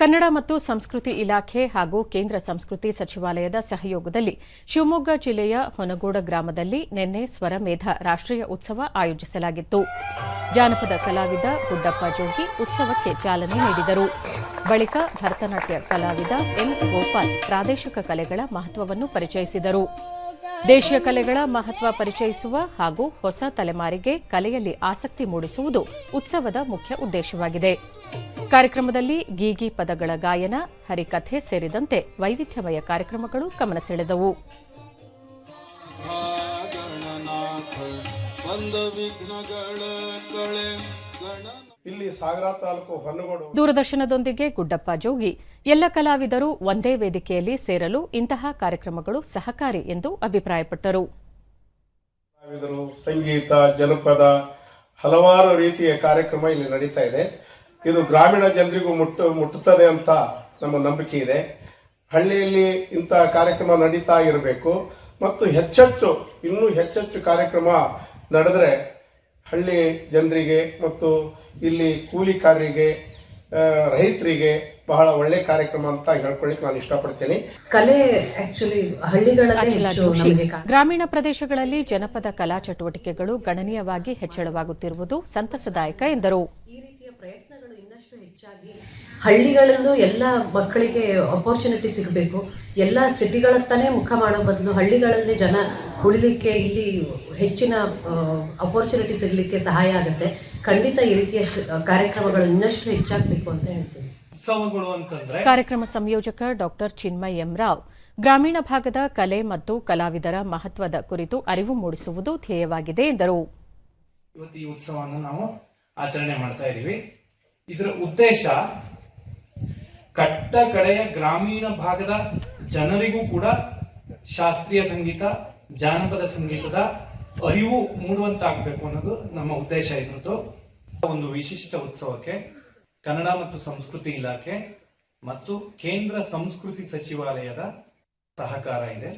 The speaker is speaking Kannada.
ಕನ್ನಡ ಮತ್ತು ಸಂಸ್ಕೃತಿ ಇಲಾಖೆ ಹಾಗೂ ಕೇಂದ್ರ ಸಂಸ್ಕೃತಿ ಸಚಿವಾಲಯದ ಸಹಯೋಗದಲ್ಲಿ ಶಿವಮೊಗ್ಗ ಜಿಲ್ಲೆಯ ಹೊನಗೋಡ ಗ್ರಾಮದಲ್ಲಿ ನಿನ್ನೆ ಸ್ವರಮೇಧ ರಾಷ್ಟ್ರೀಯ ಉತ್ಸವ ಆಯೋಜಿಸಲಾಗಿತ್ತು. ಜಾನಪದ ಕಲಾವಿದ ಗುಡ್ಡಪ್ಪ ಜೋಗಿ ಉತ್ಸವಕ್ಕೆ ಚಾಲನೆ ನೀಡಿದರು. ಬಳಿಕ ಭರತನಾಟ್ಯ ಕಲಾವಿದ ಎಂ ಗೋಪಾಲ್ ಪ್ರಾದೇಶಿಕ ಕಲೆಗಳ ಮಹತ್ವವನ್ನು ಪರಿಚಯಿಸಿದರು. ದೇಶೀಯ ಕಲೆಗಳ ಮಹತ್ವ ಪರಿಚಯಿಸುವ ಹಾಗೂ ಹೊಸ ತಲೆಮಾರಿಗೆ ಕಲೆಯಲ್ಲಿ ಆಸಕ್ತಿ ಮೂಡಿಸುವುದು ಉತ್ಸವದ ಮುಖ್ಯ ಉದ್ದೇಶವಾಗಿದೆ. ಕಾರ್ಯಕ್ರಮದಲ್ಲಿ ಗೀಗಿ ಪದಗಳ ಗಾಯನ, ಹರಿಕಥೆ ಸೇರಿದಂತೆ ವೈವಿಧ್ಯಮಯ ಕಾರ್ಯಕ್ರಮಗಳು ಗಮನ ಸೆಳೆದವು. ಇಲ್ಲಿ ಸಾಗರ ತಾಲೂಕು ಹೊನ್ನಗೋಡು. ದೂರದರ್ಶನದೊಂದಿಗೆ ಗುಡ್ಡಪ್ಪ ಜೋಗಿ. ಎಲ್ಲ ಕಲಾವಿದರು ಒಂದೇ ವೇದಿಕೆಯಲ್ಲಿ ಸೇರಲು ಇಂತಹ ಕಾರ್ಯಕ್ರಮಗಳು ಸಹಕಾರಿ ಎಂದು ಅಭಿಪ್ರಾಯಪಟ್ಟರು. ಕಲಾವಿದರು ಸಂಗೀತ ಜನಪದ ಹಲವಾರು ರೀತಿಯ ಕಾರ್ಯಕ್ರಮ ಇಲ್ಲಿ ನಡೀತಾ ಇದೆ. ಇದು ಗ್ರಾಮೀಣ ಜನರಿಗೂ ಮುಟ್ಟು ಮುಟ್ಟುತ್ತದೆ ಅಂತ ನಮ್ಮ ನಂಬಿಕೆ ಇದೆ. ಹಳ್ಳಿಯಲ್ಲಿ ಇಂಥ ಕಾರ್ಯಕ್ರಮ ನಡೀತಾ ಇರಬೇಕು. ಮತ್ತು ಹೆಚ್ಚೆಚ್ಚು ಇನ್ನೂ ಹೆಚ್ಚೆಚ್ಚು ಕಾರ್ಯಕ್ರಮ ನಡೆದರೆ ಹಳ್ಳಿ ಜನರಿಗೆ ಮತ್ತು ಇಲ್ಲಿ ಕೂಲಿಕಾರರಿಗೆ ರೈತರಿಗೆ ಬಹಳ ಒಳ್ಳೆ ಕಾರ್ಯಕ್ರಮ ಅಂತ ಹೇಳ್ಕೊಳ್ಳಿಕ್ಕೆ ನಾನು ಇಷ್ಟಪಡ್ತೀನಿ. ಕಲೆ ಆಕ್ಚುಲಿ ಹಳ್ಳಿಗಳಲ್ಲಿ ಗ್ರಾಮೀಣ ಪ್ರದೇಶಗಳಲ್ಲಿ ಜನಪದ ಕಲಾ ಚಟುವಟಿಕೆಗಳು ಗಣನೀಯವಾಗಿ ಹೆಚ್ಚಳವಾಗುತ್ತಿರುವುದು ಸಂತಸದಾಯಕ ಎಂದರು. ಇನ್ನಷ್ಟು ಹೆಚ್ಚಾಗಿ ಹಳ್ಳಿಗಳಲ್ಲೂ ಎಲ್ಲ ಮಕ್ಕಳಿಗೆ ಅಪರ್ಚುನಿಟಿ ಸಿಗಬೇಕು. ಎಲ್ಲ ಸಿಟಿಗಳತ್ತಾನೇ ಮುಖ ಮಾಡೋ ಬದಲು ಹಳ್ಳಿಗಳಲ್ಲಿ ಜನ ಉಳಿಲಿಕ್ಕೆ ಇಲ್ಲಿ ಹೆಚ್ಚಿನ ಅಪರ್ಚುನಿಟಿ ಸಿಗಲಿಕ್ಕೆ ಸಹಾಯ ಆಗುತ್ತೆ. ಖಂಡಿತ ಈ ರೀತಿಯ ಕಾರ್ಯಕ್ರಮಗಳು ಇನ್ನಷ್ಟು ಹೆಚ್ಚಾಗಬೇಕು ಅಂತ ಹೇಳ್ತೀನಿ. ಕಾರ್ಯಕ್ರಮ ಸಂಯೋಜಕ ಡಾಕ್ಟರ್ ಚಿನ್ಮಯ್ ಎಂ ರಾವ್. ಗ್ರಾಮೀಣ ಭಾಗದ ಕಲೆ ಮತ್ತು ಕಲಾವಿದರ ಮಹತ್ವದ ಕುರಿತು ಅರಿವು ಮೂಡಿಸುವುದು ಧ್ಯೇಯವಾಗಿದೆ ಎಂದರು. ಇವತ್ತು ಈ ಉತ್ಸವವನ್ನು ನಾವು ಆಚರಣೆ ಮಾಡ್ತಾ ಇದ್ದೀವಿ. ಇದರ ಉದ್ದೇಶ ಕಟ್ಟ ಕಡೆಯ ಗ್ರಾಮೀಣ ಭಾಗದ ಜನರಿಗೂ ಕೂಡ ಶಾಸ್ತ್ರೀಯ ಸಂಗೀತ, ಜಾನಪದ ಸಂಗೀತದ ಅರಿವು ಮೂಡುವಂತಾಗಬೇಕು ಅನ್ನೋದು ನಮ್ಮ ಉದ್ದೇಶ ಇದ್ರದ್ದು. ಒಂದು ವಿಶಿಷ್ಟ ಉತ್ಸವಕ್ಕೆ, ಕನ್ನಡ ಮತ್ತು ಸಂಸ್ಕೃತಿ ಇಲಾಖೆ ಮತ್ತು ಕೇಂದ್ರ ಸಂಸ್ಕೃತಿ ಸಚಿವಾಲಯದ ಸಹಕಾರ ಇದೆ.